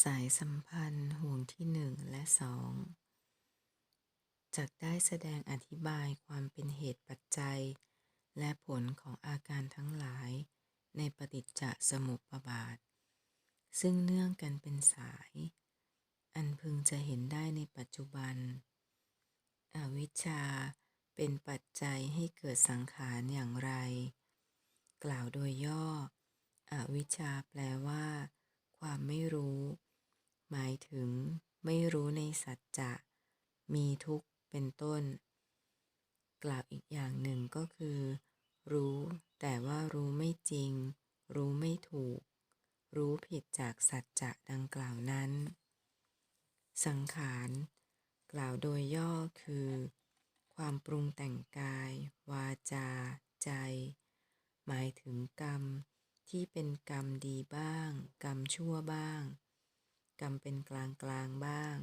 สายสัมพันธ์ห่วงที่หนึ่งและสองจักได้แสดงอธิบายความเป็นเหตุปัจจัย และผลของอาการทั้งหลาย ในปฏิจจสมุปบาท ซึ่งเนื่องกันเป็นสาย อันพึงจะเห็นได้ในปัจจุบัน อวิชชาเป็นปัจจัยให้เกิดสังขารอย่างไร กล่าวโดยย่อ อวิชชาแปลว่า ความไม่รู้ หมายถึงไม่รู้ในสัจจะ มีทุกข์เป็นต้น กล่าวอีกอย่างหนึ่งก็คือ รู้แต่ว่ารู้ไม่จริง รู้ไม่ถูก รู้ผิดจากสัจจะดังกล่าวนั้น สังขารกล่าวโดยย่อคือ ความปรุงแต่งกาย วาจา ใจ หมายถึงกรรม ที่เป็นกรรมดีบ้าง กรรมชั่วบ้าง กรรมเป็นกลางกลางบ้าง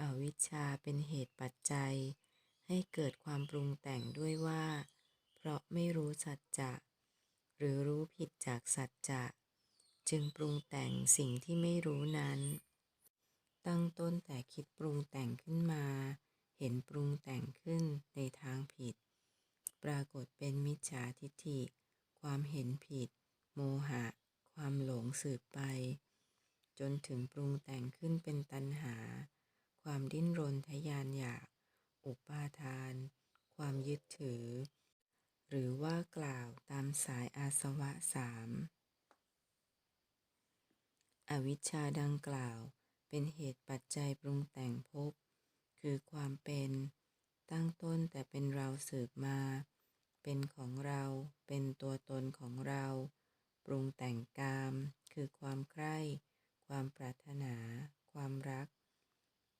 อวิชชาเป็นเหตุปัจจัย ให้เกิดความปรุงแต่งด้วยว่า เพราะไม่รู้สัจจะ หรือรู้ผิดจากสัจจะ จึงปรุงแต่งสิ่งที่ไม่รู้นั้น ตั้งต้นแต่คิดปรุงแต่งขึ้นมา เห็นปรุงแต่งขึ้นในทางผิด ปรากฏเป็นมิจฉาทิฏฐิ ความเห็นผิด โมหะ ความหลงสืบไป จนถึงปรุงแต่งขึ้นเป็นตัณหา ความดิ้นรนทยานอยาก อุปาทาน ความยึดถือ หรือว่ากล่าวตามสายอาสวะสามอวิชชาดังกล่าวเป็นเหตุปัจจัยปรุงแต่งภพคือความเป็นตั้งต้นแต่เป็นเราสืบมา เป็นของเรา เป็นตัวตนของเรา ปรุงแต่งกาม คือความใคร่ความปรารถนา ความรัก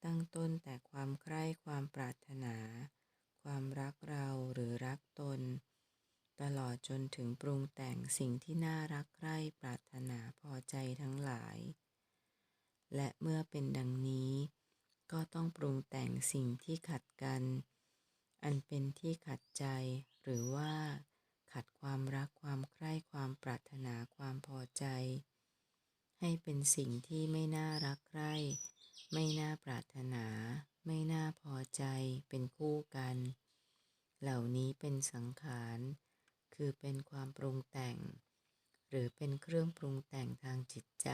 ตั้งต้นแต่ความใคร่ความปรารถนา ความรักเราหรือรักตน ตลอดจนถึงปรุงแต่งสิ่งที่น่ารักใคร่ปรารถนาพอใจทั้งหลาย และเมื่อเป็นดังนี้ ก็ต้องปรุงแต่งสิ่งที่ขัดกัน อันเป็นที่ขัดใจหรือว่า ขัดความรักความใคร่ความปรารถนาความพอใจ ให้เป็นสิ่งที่ไม่น่ารักใคร่ ไม่น่าปรารถนา ไม่น่าพอใจ เป็นคู่กัน เหล่านี้เป็นสังขาร คือเป็นความปรุงแต่ง หรือเป็นเครื่องปรุงแต่งทางจิตใจ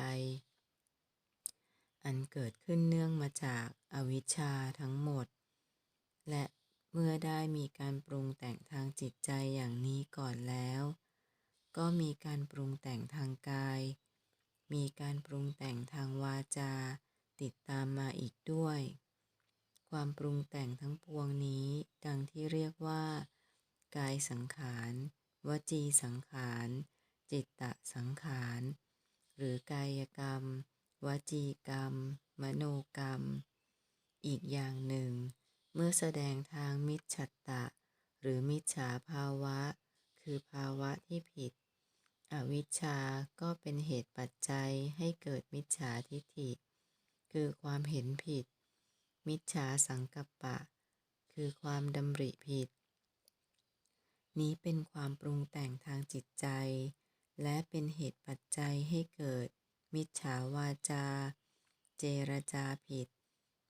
อันเกิดขึ้นเนื่องมาจากอวิชชาทั้งหมด และ เมื่อได้มีการปรุงแต่งทางจิตใจอย่างนี้ก่อนแล้ว ก็มีการปรุงแต่งทางกาย มีการปรุงแต่งทางวาจา ติดตามมาอีกด้วย ความปรุงแต่งทั้งปวงนี้ ดังที่เรียกว่า กายสังขาร วจีสังขาร จิตตะสังขาร หรือกายกรรม วจีกรรม มโนกรรม อีกอย่างหนึ่ง เมื่อแสดงทางมิจฉัตตะ หรือมิจฉาภาวะ คือภาวะที่ผิด อวิชชาก็เป็นเหตุปัจจัยให้เกิดมิจฉาทิฏฐิ คือความเห็นผิด มิจฉาสังกัปปะ คือความดำริผิด นี้เป็นความปรุงแต่งทางจิตใจ และเป็นเหตุปัจจัยให้เกิด มิจฉาวาจา เจรจาผิด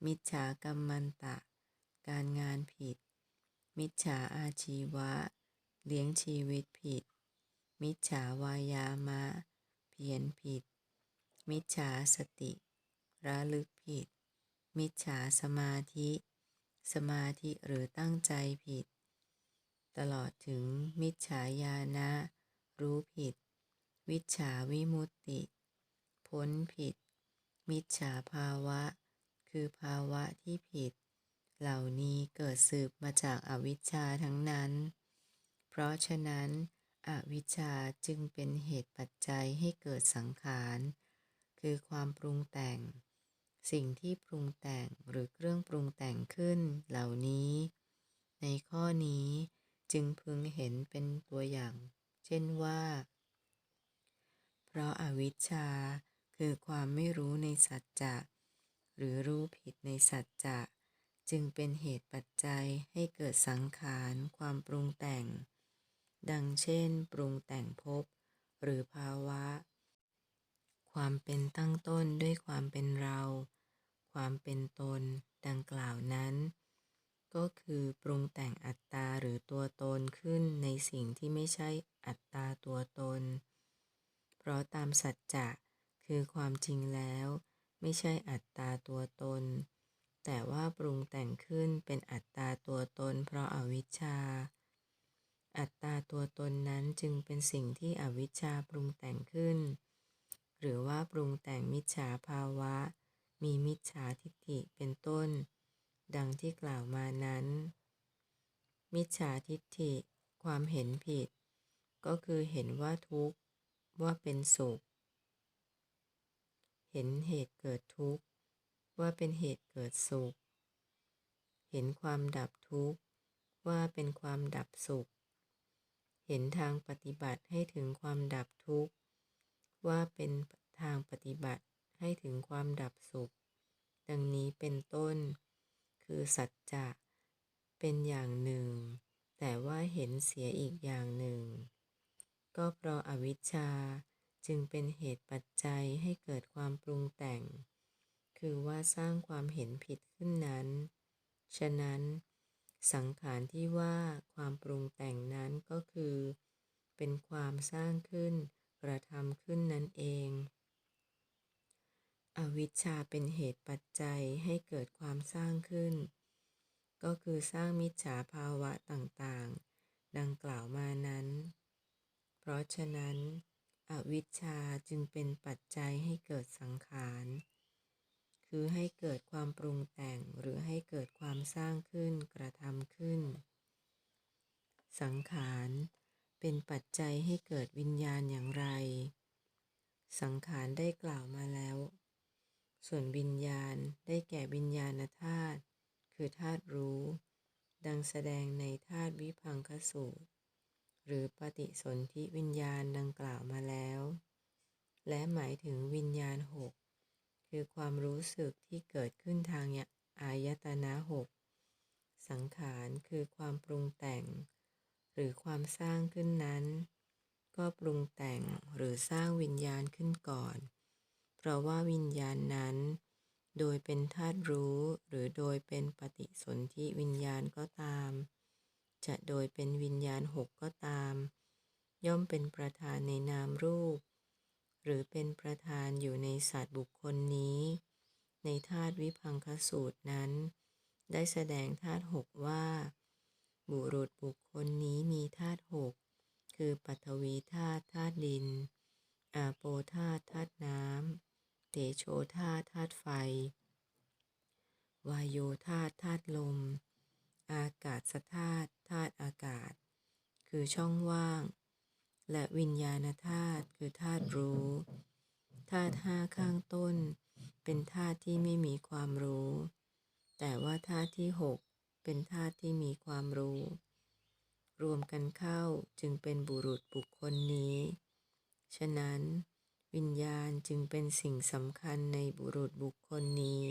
มิจฉากรรมันตะ การงานผิด มิจฉาอาชีวะ เลี้ยงชีวิตผิด มิจฉาวายามะ เพียรผิด มิจฉาสติ ระลึกผิด มิจฉาสมาธิ สมาธิหรือตั้งใจผิด ตลอดถึงมิจฉาญาณะ รู้ผิด วิชฉาวิมุตติ พ้นผิด มิจฉาภาวะ คือภาวะที่ผิด เหล่านี้เกิดสืบมาจากอวิชชาทั้งนั้น เพราะฉะนั้น อวิชชาจึงเป็นเหตุปัจจัยให้เกิดสังขาร คือความปรุงแต่ง สิ่งที่ปรุงแต่งหรือเครื่องปรุงแต่งขึ้นเหล่านี้ ในข้อนี้จึงพึงเห็นเป็นตัวอย่าง เช่นว่า เพราะอาวิชชาคือความไม่รู้ในสัจจะ หรือรู้ผิดในสัจจะ จึงเป็นเหตุปัจจัยให้เกิดสังขารความปรุงแต่ง ดังเช่น ปรุงแต่งภพหรือภาวะคความเป็นตั้งต้นด้วยความเป็นเรา ความเป็นตน ดังกล่าวนั้น ก็คือปรุงแต่งอัตตาหรือตัวตนขึ้นในสิ่งที่ไม่ใช่อัตตาตัวตน เพราะตามสัจจะคือความจริงแล้ว ไม่ใช่อัตตาตัวตน แต่ว่าปรุงแต่งขึ้นเป็นอัตตาตัวตนเพราะอาวิชชา อัตตาตัวตนนั้นจึงเป็นสิ่งที่อวิชชาปรุงแต่งขึ้น หรือว่าปรุงแต่งมิจฉาภาวะ มีมิจฉาทิฏฐิเป็นต้น ดังที่กล่าวมานั้น มิจฉาทิฏฐิ ความเห็นผิด ก็คือเห็นว่าทุกข์ว่าเป็นสุข เห็นเหตุเกิดทุกข์ ว่าเป็นเหตุเกิดสุข เห็นความดับทุกข์ ว่าเป็นความดับสุข เห็นทางปฏิบัติให้ถึงความดับทุกข์ ว่าเป็นทางปฏิบัติให้ถึงความดับสุข ดังนี้เป็นต้น คือสัจจะเป็นอย่างหนึ่ง แต่ว่าเห็นเสียอีกอย่างหนึ่ง ก็เพราะอาวิชชาจึงเป็นเหตุปัจจัยให้เกิดความปรุงแต่ง คือว่าสร้างความเห็นผิดขึ้นนั้น ฉะนั้น สังขารที่ว่าความปรุงแต่งนั้นก็คือ เป็นความสร้างขึ้น กระทำขึ้นนั่นเอง อวิชชาเป็นเหตุปัจจัยให้เกิดความสร้างขึ้น ก็คือสร้างมิจฉาภาวะต่างๆ ดังกล่าวมานั้น เพราะฉะนั้น อวิชชาจึงเป็นปัจจัยให้เกิดสังขาร คือให้เกิดความปรุงแต่งหรือให้เกิดความสร้างขึ้นกระทำขึ้น สังขาร เป็นปัจจัยให้เกิดวิญญาณอย่างไร สังขารได้กล่าวมาแล้ว ส่วนวิญญาณได้แก่วิญญาณธาตุคือธาตุรู้ ดังแสดงในธาตุวิพังคสูตร หรือปฏิสนธิวิญญาณดังกล่าวมาแล้ว และหมายถึงวิญญาณหก คือความรู้สึกที่เกิดขึ้นทางอายตนะหกสังขารคือความปรุงแต่ง หรือความสร้างขึ้นนั้น ก็ปรุงแต่งหรือสร้างวิญญาณขึ้นก่อน เพราะว่าวิญญาณนั้น โดยเป็นธาตุรู้หรือโดยเป็นปฏิสนธิวิญญาณก็ตาม จะโดยเป็นวิญญาณหกก็ตาม ย่อมเป็นประธานในนามรูป หรือเป็นประธานอยู่ในสัตว์บุคคลนี้ ในธาตุวิพังคสูตรนั้น ได้แสดงธาตุหกว่า บุรุษบุคคลนี้มีธาตุหกคือปัทวีธาตุธาตุดิน อาโปธาตุธาตุน้ำเตโชธาตุธาตุไฟ วายโยธาตุธาตุลม อากาศธาตุธาตุอากาศ คือช่องว่าง และวิญญาณธาตุคือธาตุรู้ธาตุห้าข้างต้น เป็นธาตุที่ไม่มีความรู้ แต่ว่าธาตุที่หกเป็นธาตุที่มีความรู้ รวมกันเข้าจึงเป็นบุรุษบุคคลนี้ ฉะนั้น วิญญาณจึงเป็นสิ่งสำคัญในบุรุษบุคคลนี้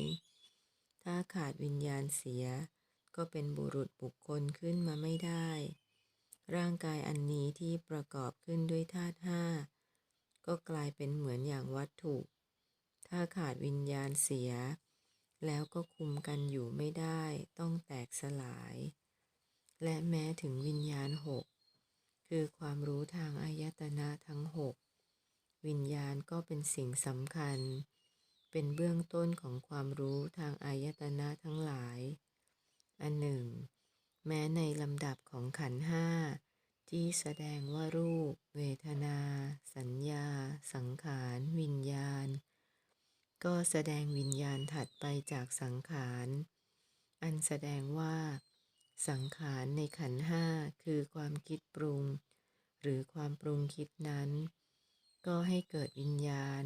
ถ้าขาดวิญญาณเสีย ก็เป็นบุรุษบุคคลขึ้นมาไม่ได้ ร่างกายอันนี้ที่ประกอบขึ้นด้วยธาตุห้าก็กลายเป็นเหมือนอย่างวัตถุ ถ้าขาดวิญญาณเสีย แล้วก็คุมกันอยู่ไม่ได้ต้องแตกสลาย และแม้ถึงวิญญาณหกคือความรู้ทางอายตนะทั้งหกวิญญาณก็เป็นสิ่งสำคัญ เป็นเบื้องต้นของความรู้ทางอายตนะทั้งหลาย อันหนึ่ง แม้ในลำดับของขันห้าที่แสดงว่ารูป เวทนา สัญญา สังขาร วิญญาณ ก็แสดงวิญญาณถัดไปจากสังขาร อันแสดงว่า สังขารในขันห้าคือความคิดปรุง หรือความปรุงคิดนั้น ก็ให้เกิดวิญญาณ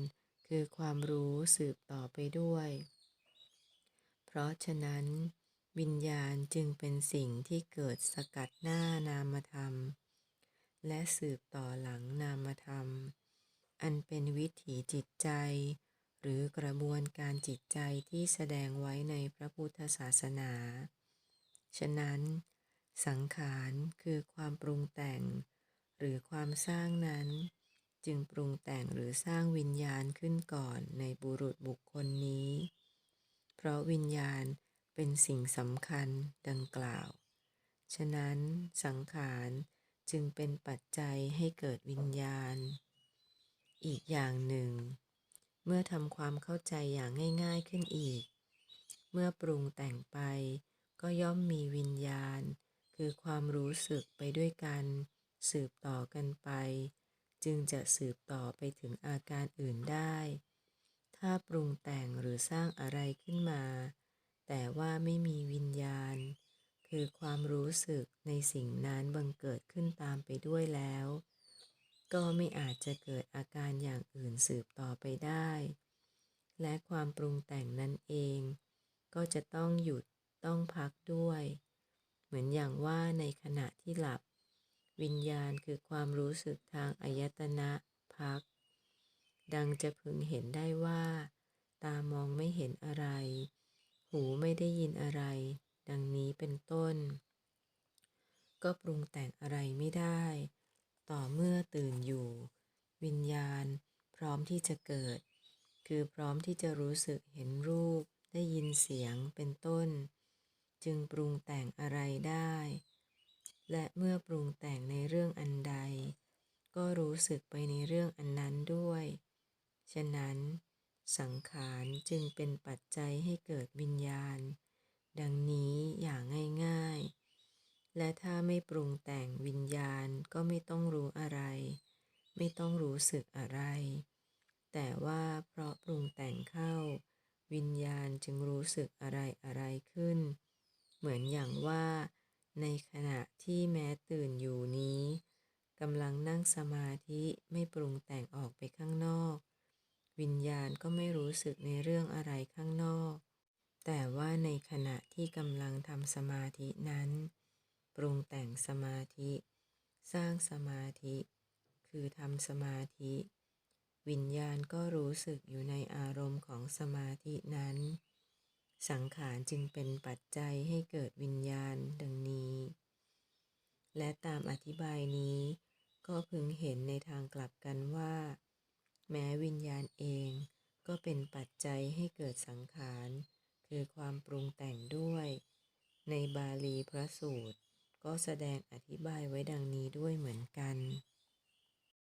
คือความรู้สืบต่อไปด้วย เพราะฉะนั้น วิญญาณจึงเป็นสิ่งที่เกิดสกัดหน้านามธรรม และสืบต่อหลังนามธรรม อันเป็นวิถีจิตใจ หรือกระบวนการจิตใจที่แสดงไว้ในพระพุทธศาสนา ฉะนั้น สังขารคือความปรุงแต่ง หรือความสร้างนั้น จึงปรุงแต่งหรือสร้างวิญญาณขึ้นก่อนในบุรุษบุคคลนี้ เพราะวิญญาณ เป็นสิ่งสำคัญดังกล่าว ฉะนั้นสังขารจึงเป็นปัจจัยให้เกิดวิญญาณ อีกอย่างหนึ่ง เมื่อทำความเข้าใจอย่างง่ายๆขึ้นอีก เมื่อปรุงแต่งไปก็ย่อมมีวิญญาณ คือความรู้สึกไปด้วยกัน สืบต่อกันไป จึงจะสืบต่อไปถึงอาการอื่นได้ ถ้าปรุงแต่งหรือสร้างอะไรขึ้นมา แต่ว่าไม่มีวิญญาณ คือความรู้สึกในสิ่งนั้นบังเกิดขึ้นตามไปด้วยแล้ว ก็ไม่อาจจะเกิดอาการอย่างอื่นสืบต่อไปได้ และความปรุงแต่งนั้นเอง ก็จะต้องหยุดต้องพักด้วย เหมือนอย่างว่าในขณะที่หลับ วิญญาณคือความรู้สึกทางอายตนะพัก ดังจะพึงเห็นได้ว่า ตามองไม่เห็นอะไร หูไม่ได้ยินอะไร ดังนี้เป็นต้น ก็ปรุงแต่งอะไรไม่ได้ ต่อเมื่อตื่นอยู่ วิญญาณ พร้อมที่จะเกิด คือพร้อมที่จะรู้สึกเห็นรูปได้ยินเสียงเป็นต้น จึงปรุงแต่งอะไรได้ และเมื่อปรุงแต่งในเรื่องอันใด ก็รู้สึกไปในเรื่องอันนั้นด้วย ฉะนั้น สังขารจึงเป็นปัจจัยให้เกิดวิญญาณ ดังนี้อย่างง่ายๆ และถ้าไม่ปรุงแต่งวิญญาณก็ไม่ต้องรู้อะไร ไม่ต้องรู้สึกอะไร แต่ว่าเพราะปรุงแต่งเข้า วิญญาณจึงรู้สึกอะไรอะไรขึ้น เหมือนอย่างว่า ในขณะที่แม้ตื่นอยู่นี้กำลังนั่งสมาธิไม่ปรุงแต่งออกไปข้างนอก วิญญาณก็ไม่รู้สึกในเรื่องอะไรข้างนอก แต่ว่าในขณะที่กำลังทำสมาธินั้น ปรุงแต่งสมาธิ สร้างสมาธิ คือทำสมาธิ วิญญาณก็รู้สึกอยู่ในอารมณ์ของสมาธินั้น สังขารจึงเป็นปัจจัยให้เกิดวิญญาณดังนี้ และตามอธิบายนี้ ก็พึงเห็นในทางกลับกันว่า แม้วิญญาณเองก็เป็นปัจจัยให้เกิดสังขาร คือความปรุงแต่งด้วย ในบาลีพระสูตร ก็แสดงอธิบายไว้ดังนี้ด้วยเหมือนกัน